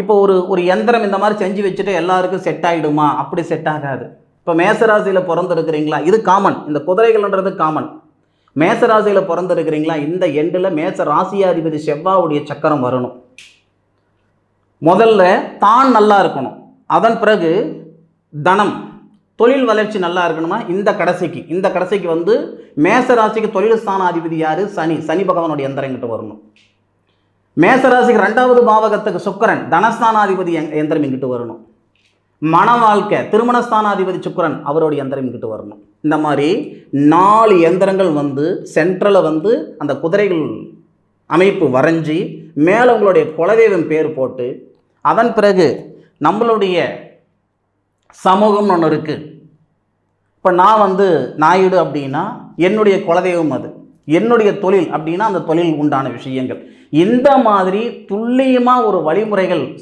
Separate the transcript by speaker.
Speaker 1: இப்போ ஒரு ஒரு எந்திரம் இந்த மாதிரி செஞ்சு வச்சுட்டு எல்லாருக்கும் செட் ஆகிடுமா அப்படி செட் ஆகாது. இப்போ மேசராசியில் பிறந்திருக்கிறீங்களா? இது காமன் இந்த குதிரைகள்ன்றது காமன் மேசராசியில் பிறந்திருக்கிறீங்களா? இந்த எண்டில் மேச ராசியாதிபதி செவ்வாவுடைய சக்கரம் வரணும். முதல்ல தான் நல்லா இருக்கணும். அதன் பிறகு தனம். தொழில் வளர்ச்சி நல்லா இருக்கணுமா? இந்த கடைசிக்கு. இந்த கடைசிக்கு வந்து மேச ராசிக்கு தொழில் ஸ்தானாதிபதி யார்? சனி. சனி பகவானுடைய எந்திரங்கிட்ட வரணும். மேசராசிக்கு ரெண்டாவது பாவகத்துக்கு சுக்கரன் தனஸ்தானாதிபதி எந்திரம் இங்கிட்டு வரணும். மன வாழ்க்கை திருமணஸ்தானாதிபதி சுக்கரன் அவருடைய எந்திரம் இங்கிட்டு வரணும். இந்த மாதிரி நாலு எந்திரங்கள் வந்து சென்ட்ரலில் வந்து அந்த குதிரைகள் அமைப்பு வரைஞ்சி மேலே உங்களுடைய குலதெய்வம் பேர் போட்டு அதன் பிறகு நம்மளுடைய சமூகம்னு ஒன்று இருக்குது இப்போ நான் வந்து நாயுடு அப்படின்னா என்னுடைய குலதெய்வம் அது. என்னுடைய தொழில் அப்படின்னா அந்த தொழில் உண்டான விஷயங்கள். இந்த மாதிரி துல்லியமாக ஒரு வழிமுறைகள்